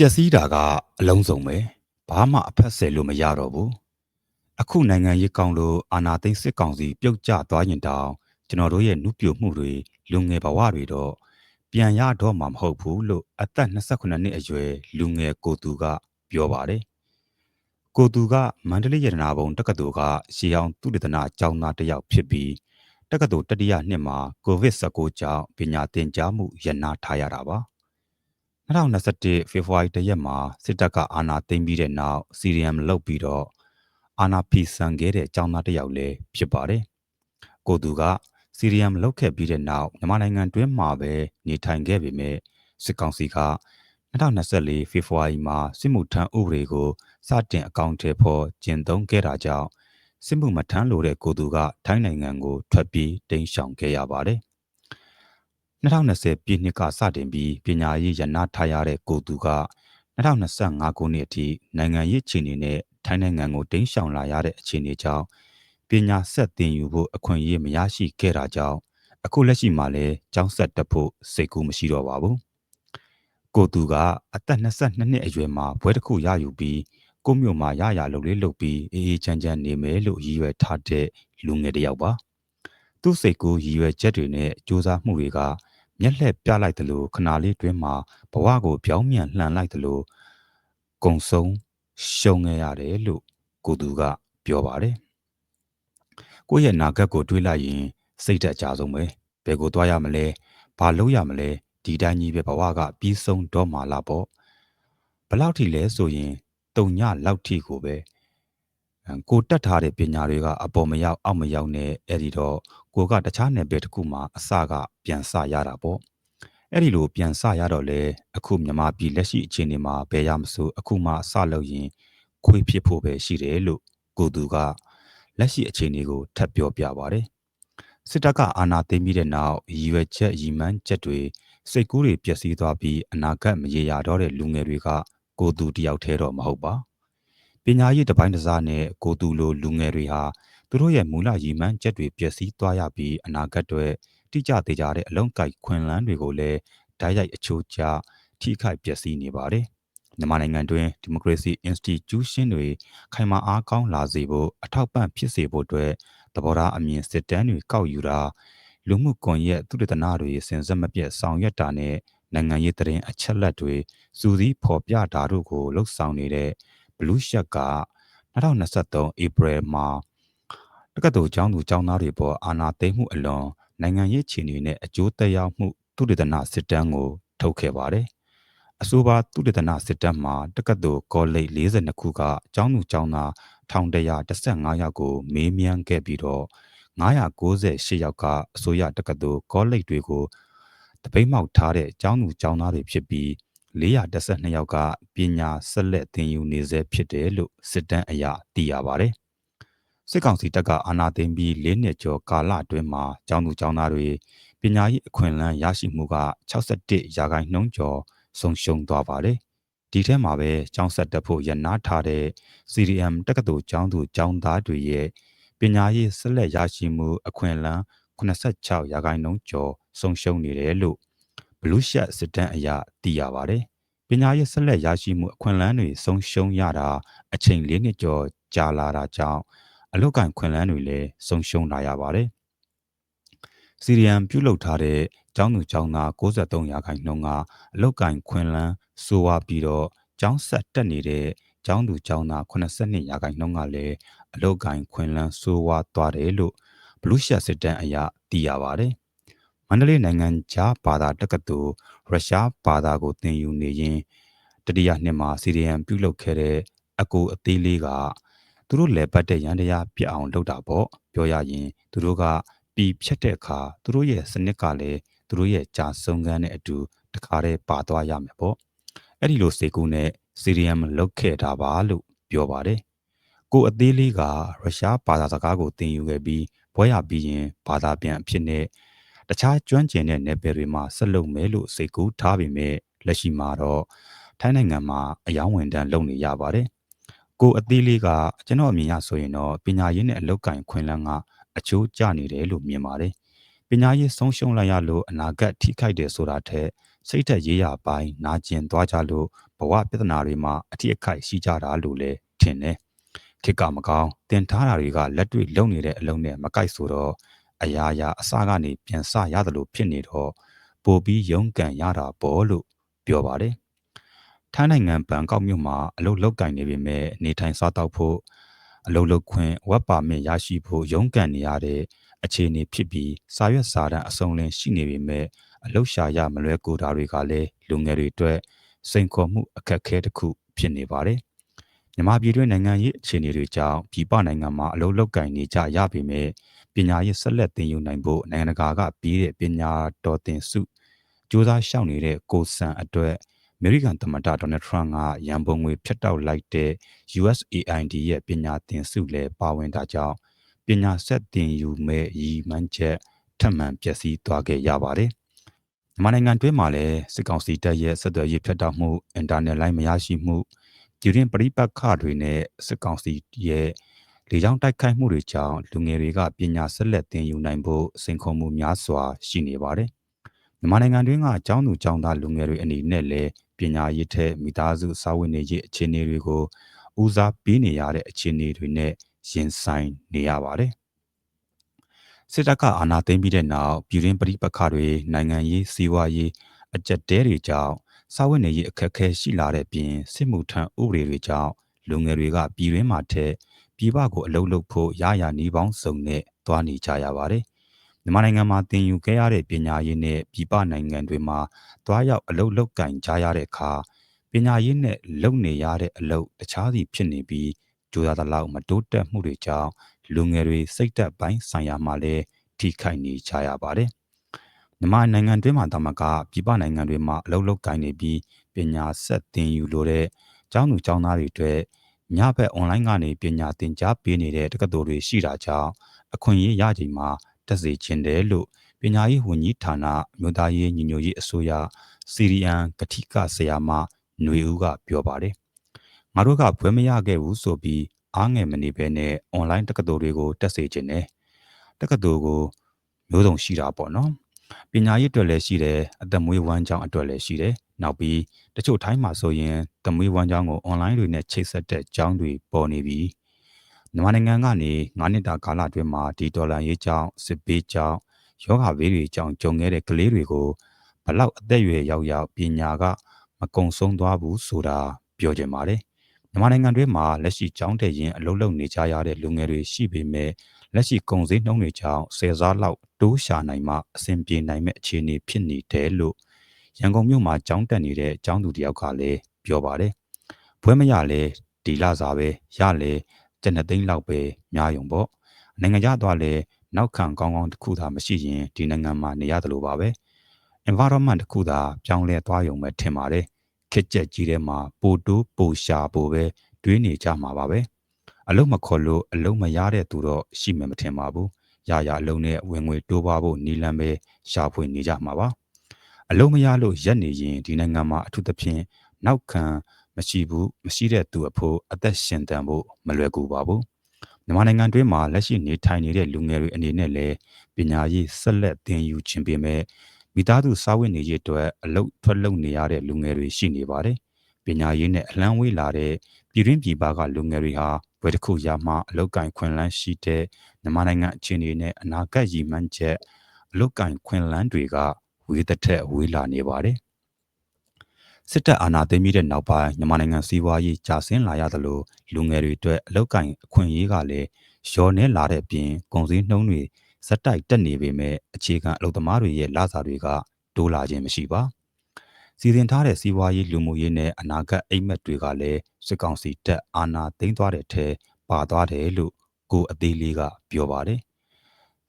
ပျက်စီးတာကအလုံးစုံပဲဘာမှအဖက်ဆယ်လို့မရတော့ဘူးအခုနိုင်ငံရေးကောင်းလို့အာဏာသိမ်းစစ်ကောင်စီပြုတ်ကျသွားရင်တောင်ကျွန်တော်တို့ရဲ့နှုပြိုမှုတွေလူငယ်ဘဝတွေတော့ပြန်ရတော့မှာမဟုတ်ဘူးလို့အသက်28နှစ်အရွယ်လူငယ်ကိုသူက ပြောပါတယ်ကိုသူကမန္တလေးရတနာဘုံတက္ကသိုလ်ကရှေးအောင်သူတဒနာကျောင်းသားတစ်ယောက်ဖြစ်ပြီးတက္ကသိုလ်တတိယနှစ်မှာကိုဗစ် -19 ကြောင့်ပညာသင်ကြားမှုရပ်နားထားရတာပါ 2021ဖေဖော်ဝါရီတရက်မှာစစ်တပ်ကအာဏာသိမ်းပြီးတဲ့နောက် CDM လုပ်ပြီးတော့အာဏာဖီဆန်ခဲ့တဲ့ចောင်းသားတစ်ယောက်လည်းဖြစ်ပါတယ်။ကိုသူက CDM လုပ်ခဲ့ပြီးတဲ့နောက်မြန်မာနိုင်ငံတွင်းမှာပဲနေထိုင်ခဲ့ပေမဲ့စစ်ကောင်စီက2024ဖေဖော်ဝါရီမှာစစ်မှုထမ်းဥပဒေကိုစတင်အကောင့်ထဲပေါ်ကျင့်သုံးခဲ့တာကြောင့်စစ်မှုမထမ်းလို့တဲ့ကိုသူကထိုင်းနိုင်ငံကိုထွက်ပြေးတိမ်းရှောင်ခဲ့ရပါတယ် 2020ပြည်နှစ်ကစတင်ပြီးပညာရေးရနာထားရတဲ့ကိုသူက2025ခုနှစ်အထိနိုင်ငံရေးခြေအနေနဲ့ထိုင်းနိုင်ငံကိုတင်းရှောင်လာရတဲ့အခြေအနေကြောင့်ပညာဆက်သင်ယူဖို့အခွင့်အရေးမရရှိခဲ့တာကြောင့်အခုလက်ရှိမှာလည်းကျောင်းဆက်တက်ဖို့စိတ်ကူးမရှိတော့ပါဘူး။ကိုသူကအသက်22နှစ်အရွယ်မှာဘွဲတစ်ခုရယူပြီးကိုမျိုးမှာရရလုပ်လေးလုပ်ပြီးအေးအေးချမ်းချမ်းနေမယ်လို့ရည်ရွယ်ထားတဲ့လူငယ်တစ်ယောက်ပါ။သူ့စိတ်ကူးရည်ရွယ်ချက်တွေနဲ့စူးစမ်းမှုတွေက မျက်လှည့်ပြလိုက်သလိုခနာလေးတွင်းမှာဘဝကိုပြောင်းမြန်လှန်လိုက်သလိုကုံဆုံးရှုံခဲ့ရတယ်လို့ကိုသူကပြောပါတယ်။ကိုယ့်ရဲ့နာဂတ်ကိုတွေးလိုက်ရင်စိတ်တက်ကြဆုံးပဲ။ဘယ်ကိုသွားရမလဲ။ဘာလုပ်ရမလဲ။ဒီတိုင်းကြီးပဲဘဝကပြီးဆုံးတော့မှလာပေါ့။ဘလောက်ထိလဲဆိုရင်တုံညလောက်ထိကိုပဲ ကိုတက်ထားတဲ့ပညာတွေကအပေါ်မရောက်အောက်မရောက်နဲ့အဲ့ဒီတော့ကိုကတခြားနယ်ပယ်တစ်ခုမှာအစကပြန်စရတာပေါ့အဲ့ဒီလိုပြန်စရတော့လေအခုမြန်မာပြည်လက်ရှိအခြေအနေမှာဘယ်ရမစို့အခုမှစလုပ်ရင်ခွေးဖြစ်ဖို့ပဲရှိတယ်လို့ကိုသူကလက်ရှိအခြေအနေကိုထပ်ပြောပြပါတယ်စစ်တပ်ကအာဏာသိမ်းပြီးတဲ့နောက်ရည်ရွယ်ချက်ရည်မှန်းချက်တွေစိတ်ကူးတွေပျက်စီးသွားပြီးအနာဂတ်မရေရာတော့တဲ့လူငယ်တွေကကိုသူတယောက်တည်းတော့မဟုတ်ပါ ပညာရေးတပိုင်းတစားနဲ့ကိုသူလိုလူငယ်တွေဟာသူတို့ရဲ့မူလရည်မှန်းချက်တွေပျက်စီးသွားရပြီးအနာဂတ်တွေတိကျသေးကြတဲ့အလုံးကိုက်ခွင်လန်းတွေကိုလည်းဓာတ်ရိုက်အချိုးကျထိခိုက်ပျက်စီးနေပါတယ်။မြန်မာနိုင်ငံတွင်ဒီမိုကရေစီ institution တွေခိုင်မာအားကောင်းလာစေဖို့အထောက်ပံ့ဖြစ်စေဖို့အတွက်သဘောထားအမြင်စစ်တမ်းတွေကောက်ယူတာလူမှုကွန်ရက်သူတနတွေစင်စက်မပြတ်ဆောင်ရွက်တာနဲ့နိုင်ငံရေးတရင်အချက်လက်တွေစူးစီးဖော်ပြတာတို့ကိုလှုပ်ဆောင်နေတဲ့ Blue Shag က2023 April မှာတက္ကသိုလ်ကျောင်းသူကျောင်းသားတွေပေါ်အာဏာသိမ်းမှုအလွန်နိုင်ငံရေးခြေအနေနဲ့အကျိုးသက်ရောက်မှုသုတေသနစစ်တမ်းကိုထုတ်ခဲ့ပါတယ်။အဆိုပါသုတေသနစစ်တမ်းမှာတက္ကသိုလ်ကောလိပ်42ခုကကျောင်းသူကျောင်းသား1115ယောက်ကိုမေးမြန်းခဲ့ပြီးတော့998ယောက်ကအစိုးရတက္ကသိုလ်ကောလိပ်တွေကိုတပိတ်မှောက်ထားတဲ့ကျောင်းသူကျောင်းသားတွေဖြစ်ပြီး 412ယောက်ကပညာဆက်လက်သင်ယူနေဆဲဖြစ်တယ်လို့စစ်တမ်းအရသိရပါတယ်။စစ်ကောင်စီတပ်ကအာဏာသိမ်းပြီး၄နှစ်ကျော်ကာလအတွင်းမှာကျောင်းသူကျောင်းသားတွေပညာရေးအခွင့်အလမ်းရရှိမှုက61ရာခိုင်နှုန်းကျော်ဆုံးရှုံးသွားပါတယ်။ဒီထဲမှာပဲကျောင်းဆက်တက်ဖို့ရနာထားတဲ့ CDM တက္ကသိုလ်ကျောင်းသူကျောင်းသားတွေရဲ့ပညာရေးဆက်လက်ရရှိမှုအခွင့်အလမ်း86ရာခိုင်နှုန်းကျော်ဆုံးရှုံးနေတယ်လို့ Blue Shirt စစ်တမ်းအရသိရပါတယ်။ပညာရေးဆက်လက်ရရှိမှုအခွင့်အလမ်းတွေဆုံးရှုံးရတာအချိန်၄နှစ်ကျော်ကြာလာတာကြောင့်အလုတ်ကန်ခွင်လန်းတွေလည်းဆုံးရှုံးလာရပါတယ်။စီရီယံပြုလုပ်ထားတဲ့ကျောင်းသူကျောင်းသား63ရာခိုင်နှုန်းကအလုတ်ကန်ခွင်လန်းဆိုဝါပြီးတော့ကျောင်းဆက်တက်နေတဲ့ကျောင်းသူကျောင်းသား82ရာခိုင်နှုန်းကလည်းအလုတ်ကန်ခွင်လန်းဆိုဝါသွားတယ်လို့ဘလူးရှက်စစ်တမ်းအရသိရပါတယ်။ မန္တလေးနိုင်ငံခြားဘာသာတက္ကသိုလ်ရုရှားဘာသာကိုသင်ယူနေရင်တတိယနှစ်မှာစီရီယံပြုလုပ်ခဲ့တဲ့အကူအသေးလေးကသူတို့လဲပတ်တဲ့ရန်တရားပြတ်အောင်လုပ်တာပေါ့ပြောရရင်သူတို့ကပြီးဖြတ်တဲ့အခါသူတို့ရဲ့စနစ်ကလည်းသူတို့ရဲ့ကြာဆုံးကန်းနဲ့အတူတခါတည်းပါသွားရမယ်ပေါ့အဲ့ဒီလိုစေကူနဲ့စီရီယမ်လုတ်ခဲ့တာပါလို့ပြောပါတယ်ကိုအသေးလေးကရုရှားဘာသာစကားကိုသင်ယူခဲ့ပြီးဘွဲရပြီးရင်ဘာသာပြန်အဖြစ်နဲ့ တခြားကျွမ်းကျင်တဲ့နယ်ပယ်တွေမှာဆက်လုပ်မယ်လို့စိတ်ကူးထားပေမဲ့လက်ရှိမှာတော့ထိုင်းနိုင်ငံမှာအယောင်းဝင်တန်းလုပ်နေရပါတယ်ကိုအသေးလေးကကျွန်တော်အမြင်ရဆိုရင်တော့ပညာရေးနဲ့အလောက်ကင်ခွင်လန်းကအချိုးကျနေတယ်လို့မြင်ပါတယ်ပညာရေးဆုံးရှုံးလိုက်ရလို့အနာဂတ်ထိခိုက်တယ်ဆိုတာထက်စိတ်သက်ရေးရပိုင်းနာကျင်သွားကြလို့ဘဝပြဿနာတွေမှာအထီးအခိုက်ရှိကြတာလို့လည်းထင်တယ်ခေတ်ကမကောင်းတင်ထားတာတွေကလက်တွေ့လုံနေတဲ့အလုံးနဲ့မကိုက်ဆိုတော့ အရာရာအစကနေပြန်ဆရတယ်လို့ဖြစ်နေတော့ပိုပြီးရုန်းကန်ရတာပေါ့လို့ပြောပါတယ်ထိုင်းနိုင်ငံဘန်ကောက်မြို့မှာအလုပ်လုပ်ကင်နေပေမဲ့နေထိုင်စားတောက်ဖို့အလုပ်လုပ်ခွင့်ဝက်ပါမစ်ရရှိဖို့ရုန်းကန်နေရတဲ့အခြေအနေဖြစ်ပြီးစာရွက်စာတမ်းအစုံလင်ရှိနေပေမဲ့အလုရှာရမလွဲကူတာတွေကလည်းလူငယ်တွေအတွက်စိန်ခေါ်မှုအခက်အခဲတစ်ခုဖြစ်နေပါတယ်။မြန်မာပြည်တွင်းနိုင်ငံရေးအခြေအနေတွေကြောင့်ပြည်ပနိုင်ငံမှာအလုပ်လုပ်ကင်နေကြရပေမဲ့ ပညာရေးဆက်လက်သင်ယူနိုင်ဖို့နိုင်ငံတကာကပြီးတဲ့ပညာတော်သင်စုစ조사ရှောက်နေတဲ့ကိုဆန်အတွက်အမေရိကန်သမ္မတဒေါ်နယ်ထရန့်ကရန်ပုံငွေဖျက်တောက်လိုက်တဲ့ USAID ရဲ့ပညာသင်စုလည်းပါဝင်တာကြောင့်ပညာဆက်သင်ယူမဲ့ရည်မှန်းချက်ထပ်မံပျက်စီးသွားခဲ့ရပါတယ်။မြန်မာနိုင်ငံတွင်းမှာလည်းစစ်ကောင်စီတပ်ရဲ့ဆက်သွယ်ရေးဖြတ်တောက်မှုအင်တာနက်လိုင်းမရရှိမှုပြည်တွင်းပရိပတ်ခတွေနဲ့စစ်ကောင်စီရဲ့ လေကြောင်းတိုက်ခိုက်မှုတွေကြောင့်လူငယ်တွေကပညာဆက်လက်သင်ယူနိုင်ဖို့စိန်ခေါ်မှုများစွာရှိနေပါတယ်။မြန်မာနိုင်ငံတွင်းကကျောင်းသူကျောင်းသားလူငယ်တွေအနေနဲ့လည်းပညာရေးထက်မိသားစုစာဝင်နေရေးအခြေအနေတွေကိုဦးစားပေးနေရတဲ့အခြေအနေတွေနဲ့ရင်ဆိုင်နေရပါတယ်။စစ်တပ်ကအာဏာသိမ်းပြီးတဲ့နောက်ပြည်တွင်းပြည်ပခါတွေနိုင်ငံရေးစီးပွားရေးအကြက်တဲတွေကြောင့်စာဝတ်နေရေးအခက်အခဲရှိလာတဲ့ပြင်စစ်မှုထမ်းဥပဒေတွေကြောင့်လူငယ်တွေကပြည်တွင်းမှာထက် ပြည်ပကိုအလုပ်လုပ်ဖို့ရရနီးပေါင်းစုံနဲ့သွားနေကြရပါတယ်။မြန်မာနိုင်ငံမှာသင်ယူခဲ့ရတဲ့ပညာရေးနဲ့ပြည်ပနိုင်ငံတွေမှာသွားရောက်အလုပ်လုပ်ကင်ကြရတဲ့အခါပညာရေးနဲ့လုပ်နေရတဲ့အလုပ်တခြားစီဖြစ်နေပြီးကြိုးစားသလောက်မတိုးတက်မှုတွေကြောင့်လူငယ်တွေစိတ်သက်ပိုင်းဆိုင်ရာမှာလည်းထိခိုက်နေကြရပါတယ်။မြန်မာနိုင်ငံတွင်းမှာတမကပြည်ပနိုင်ငံတွေမှာအလုပ်လုပ်ကိုင်နေပြီးပညာဆက်သင်ယူလိုတဲ့ကျောင်းသူကျောင်းသားတွေအတွက် ညဘက်အွန်လိုင်းကနေပညာသင်ကြားပေးနေတဲ့တက္ကသိုလ်တွေရှိတာကြောင့်အခွင့်အရေးရချိန်မှာတက်စေခြင်းတယ်လို့ပညာရေးဝန်ကြီးဌာနမြို့သားရေးညီညွတ်ရေးအစိုးရစီရီအန်ကတိကဆရာမຫນွေဦးကပြောပါတယ်ငါတို့ကဘွဲမရခဲ့ဘူးဆိုပြီးအားငယ်မနေဘဲနဲ့အွန်လိုင်းတက္ကသိုလ်တွေကိုတက်စေခြင်းတယ်တက္ကသိုလ်ကိုမျိုးစုံရှိတာပေါ့နော် ပညာရေးအတွက်လည်းရှိတယ်အသက်မွေးဝမ်းကြောင်းအတွက်လည်းရှိတယ်နောက်ပြီးတချို့ထိုင်းမှာဆိုရင်သမွေးဝမ်းကြောင်းကိုအွန်လိုင်းတွေနဲ့ချိတ်ဆက်တဲ့ကျောင်းတွေပေါ်နေပြီမြန်မာနိုင်ငံကနေ9နှစ်တာကာလအတွင်းမှာဒီဒေါ်လာရေးကျောင်းစစ်ပေးကျောင်းယောဂဘေးတွေကြောင့်ကြုံခဲ့တဲ့ကလေးတွေကိုဘလောက်အသက်အရွယ်ရောက်ရောက်ပညာကမကုံဆုံးသွားဘူးဆိုတာပြောကြပါတယ် မြန်မာနိုင်ငံတွင်းမှာလက်ရှိကျောင်းတက်ရင်အလုပ်လုပ်နေကြရတဲ့လူငယ်တွေရှိပေမဲ့လက်ရှိကုန်စည်နှုန်းတွေကြောင့်ဆယ်စားလောက်တိုးရှာနိုင်မှအဆင်ပြေနိုင်မဲ့အခြေအနေဖြစ်နေတယ်လို့ရန်ကုန်မြို့မှာကျောင်းတက်နေတဲ့ကျောင်းသူတယောက်ကလည်းပြောပါတယ်။ဘွဲမရလဲဒီလစာပဲရလဲကျန်တဲ့သိန်းလောက်ပဲများယုံပေါ့။နိုင်ငံခြားသွားလဲနောက်ခံကောင်းကောင်းတစ်ခုသာမရှိရင်ဒီနိုင်ငံမှာနေရတယ်လို့ပါပဲ။ environment တစ်ခုသာပြောင်းလဲသွားယုံပဲထင်ပါတယ်။ ခက်ကြက်ကြီးထဲမှာပိုတိုးပိုရှာပိုပဲတွေးနေကြမှာပါပဲ။အလုံးမခေါ်လို့အလုံးမရတဲ့သူတော့ရှိမှမထင်ပါဘူး။ရရအလုံးနဲ့ဝင်ငွေတိုးပွားဖို့နီလန်ပဲရှာဖွေနေကြမှာပါ။အလုံးမရလို့ရက်နေရင်ဒီနိုင်ငံမှာအထူးသဖြင့်နောက်ခံမရှိဘူးမရှိတဲ့သူအဖို့အသက်ရှင်တန်ဖို့မလွယ်ကူပါဘူးမြန်မာနိုင်ငံတွင်းမှာလက်ရှိနေထိုင်နေတဲ့လူငယ်တွေအနေနဲ့လည်းပညာရေးဆက်လက်သင်ယူခြင်းပေမဲ့ မိသားစုစာဝတ်နေရေးအတွက်အလုပ်ထွက်လုပ်နေရတဲ့လူငယ်တွေရှိနေပါတယ်ပညာရေးနဲ့အလံဝေးလာတဲ့ပြည်တွင်းပြည်ပကလူငယ်တွေဟာဘယ်တစ်ခုရမှအလောက်ကင်ခွင့်လန်းရှိတဲ့မြန်မာနိုင်ငံအခြေအနေနဲ့အနာဂတ်ရည်မှန်းချက်အလောက်ကင်ခွင့်လန်းတွေကဝေးသက်ထက်ဝေးလာနေပါတယ်စစ်တပ်အာဏာသိမ်းပြီးတဲ့နောက်ပိုင်းမြန်မာနိုင်ငံစီးပွားရေးကျဆင်းလာရသလိုလူငယ်တွေအတွက်အလောက်ကင်အခွင့်အရေးကလည်းလျော့နှဲလာတဲ့အပြင်ကုန်စည်နှုန်းတွေ ဇက်တိုက်တက်နေပေမဲ့အခြေခံအလုပ်သမားတွေရဲ့လစာတွေကတိုးလာခြင်းမရှိပါစီစဉ်ထားတဲ့စီးပွားရေးလူမှုရေးနဲ့အနာဂတ်အိမ်မက်တွေကလည်းစစ်ကောင်စီတပ်အာဏာသိမ်းသွားတဲ့အထက်ပါသွားတယ်လို့ကိုအသေးလေးကပြောပါတယ်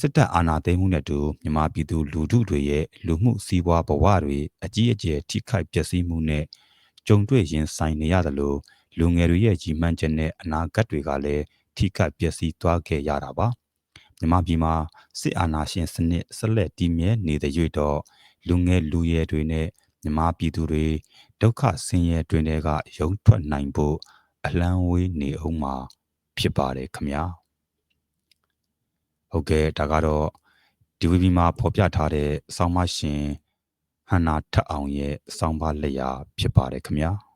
စစ်တပ်အာဏာသိမ်းမှုနဲ့တူမြန်မာပြည်သူလူထုတွေရဲ့လူမှုစီးပွားဘဝတွေအကြီးအကျယ်ထိခိုက်ပျက်စီးမှုနဲ့ကြုံတွေ့ရင်ဆိုင်နေရသလိုလူငယ်တွေရဲ့ကြီးမှန်းချက်နဲ့အနာဂတ်တွေကလည်းထိခိုက်ပျက်စီးသွားခဲ့ရတာပါ မြန်မာပြည်မှာစစ်အာဏာရှင်စနစ်ဆက်လက်တည်မြဲနေတဲ့ရွေ့တော့လူငယ်လူရဲတွေနဲ့မြန်မာပြည်သူတွေဒုက္ခဆင်းရဲတွင်တွေကရုန်းထွက်နိုင်ဖို့အလံဝေးနေအောင်မှာဖြစ်ပါတယ်ခမညာဟုတ်ကဲ့ဒါကတော့ဒီ DVB မှာဖော်ပြထားတဲ့ဆောင်းပါရှင်ဟန်နာထက်အောင်ရဲ့ဆောင်းပါလက်ရာဖြစ်ပါတယ်ခင်ဗျာ။